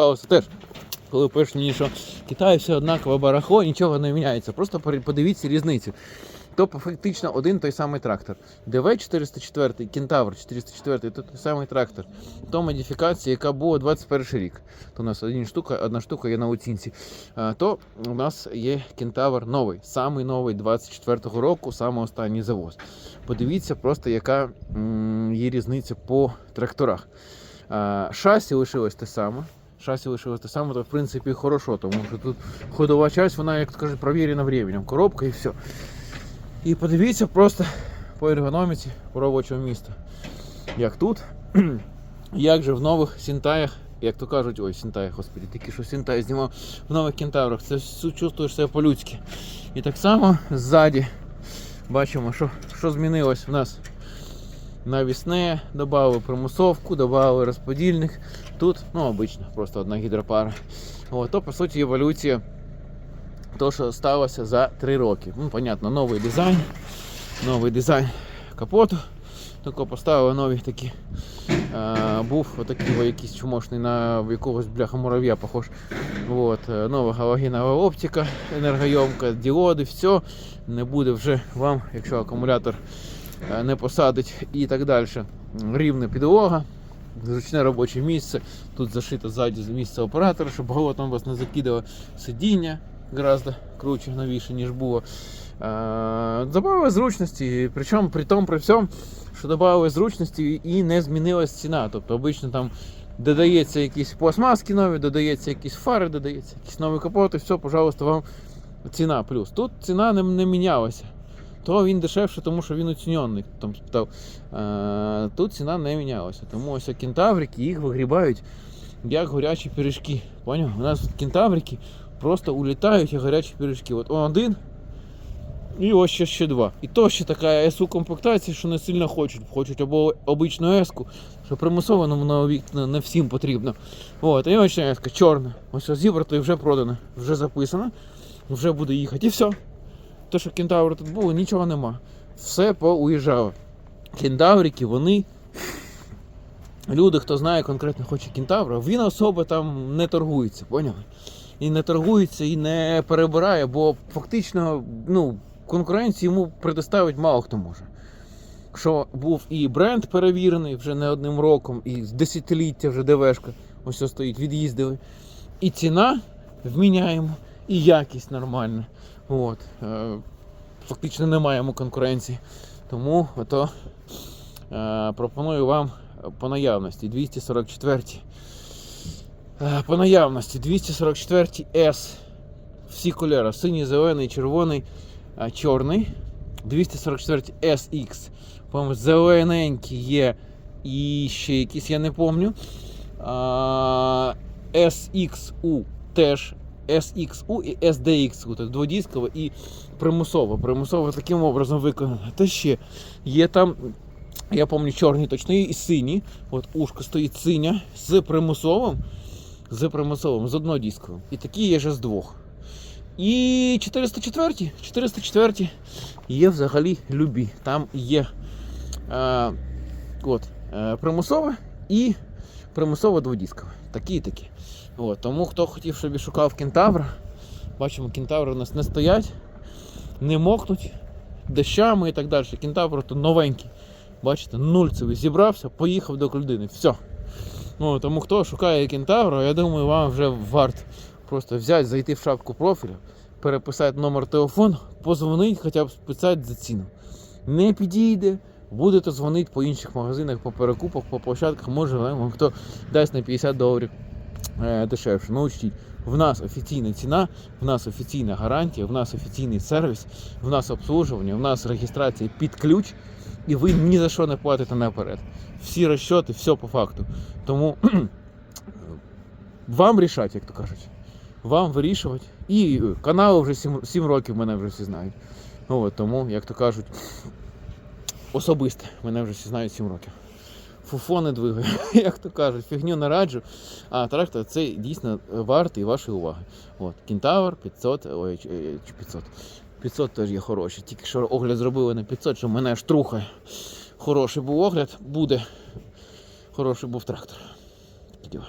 Це теж. Коли пишуть мені, що Китай все однакове барахло, нічого не міняється. Просто подивіться різницю. Тобто фактично один той самий трактор. ДВ 404, Кентавр 404, то той самий трактор. То модифікація, яка була 21 рік. То у нас один штука, одна штука є на оцінці. То у нас є Кентавр новий, самий новий 24-го року, саме останній завоз. Подивіться просто, яка є різниця по тракторах. Шасі лишилось те саме. Шасі лишилось те саме, то в принципі хорошо, тому що тут ходова часть, вона, як кажуть, провірена временем. Коробка і все. І подивіться просто по ергономіці робочого міста. Як тут, як же в нових Сінтаях, як то кажуть, ой, Сінтаях, господи, тільки що Сінтай знімав в нових кентаврах. Це чувствуєш себе по-людськи. І так само ззаді бачимо, що, що змінилось в нас. Навісне, додали примусовку, додали розподільник. Тут, ну, обично, просто одна гідропара. От, то, по суті, еволюція то, що сталося за 3 роки. Ну, понятно, новий дизайн, новий дизайн капоту. Тільки поставили нові такі. Е, був отакий якийсь чумошний на якогось бляха мурав'я похож. От, е, нова галогенова оптика, енергойомка, діоди, все. Не буде вже вам, якщо акумулятор не посадить і так далі. Рівна підлога, зручне робоче місце. Тут зашито ззаді місце оператора, щоб голотом вас не закидало сидіння гораздо круче, новіше, ніж було. Е, Добавили зручності, причому при тому, при всьому, що додали зручності і не змінилась ціна. Тобто обично там додається якісь пластмаски нові, додається якісь фари, додається якісь нові капоти, все, пожалуйста, вам ціна плюс. Тут ціна не, не мінялася. То він дешевше, тому що він оцінений. Спитав. Е, тут ціна не мінялася. Тому ось кентаврики їх вигрібають як горячі пиріжки. Поняв? У нас кентаврики просто улітають як гарячі пиріжки. От один і ось ще, ще два. І то ще така СУ комплектація, що не сильно хочуть. Хочуть або обичну еску, що примусово на вікна не всім потрібно. От, і ось еска чорна. Ось зібрато і вже продано, вже записано, вже буде їхати. І все. Те, що кентаври тут було, нічого нема. Все поуїжджало. Кентаврики, вони. Люди, хто знає конкретно хоче кентавра, він особо там не торгується, поняли? І не торгується, і не перебирає, бо фактично ну, конкуренції йому предоставити мало хто може. Що був і бренд перевірений вже не одним роком, і з десятиліття вже ДВшка ось стоїть, від'їздили. І ціна вміняємо, і якість нормальна. От. Е, Фактично немає йому конкуренції. Тому ото, е, пропоную вам по наявності 244. Е, По наявності 244 S. Всі кольори. Синій, зелений, червоний, чорний. 244 SX. По-моєму, зелененький є і ще якісь, я не пам'ятаю. SXU теж. SXU і SDXU, тобто дводіскове і примусово. Примусово таким образом виконано. Та ще є там я пам'ятаю, чорний точно і синій. От ушко стоїть синя з примусовим, з примусовим, з однодісковим. І такі є вже з двох. І 404 404 є взагалі любі. Там є е, от, е, примусове і примусово дводіскове. Такі і такі. От, тому хто хотів, щоб і шукав кентавра, бачимо, кентаври у нас не стоять, не мокнуть дощами і так далі. Кентавр то новенький. Бачите, нульцевий зібрався, поїхав до людини. Все. Ну, тому хто шукає кентавра, я думаю, вам вже варто просто взяти, зайти в шапку профіля, переписати номер телефону, позвонити, хоча б списати за ціну. Не підійде, будете дзвонити по інших магазинах, по перекупах, по площадках, може вам хто дасть на 50 доларів е, дешевше. Ну, учтіть, в нас офіційна ціна, в нас офіційна гарантія, в нас офіційний сервіс, в нас обслуживання, в нас реєстрація під ключ, і ви ні за що не платите наперед. Всі розчоти, все по факту. Тому вам рішати, як то кажуть. Вам вирішувати. І канал вже 7, 7 років мене вже всі знають. Ну, от, тому, як то кажуть, особисто мене вже всі знають 7 років. Фуфо не двигаю, як то кажуть, фігню не раджу. А трактор це дійсно вартий вашої уваги. От, Кентавр 500, ой, чи е, 500. 500 теж є хороший. Тільки що огляд зробили на 500, що мене аж трухає. Хороший був огляд, буде. Хороший був трактор. Такі.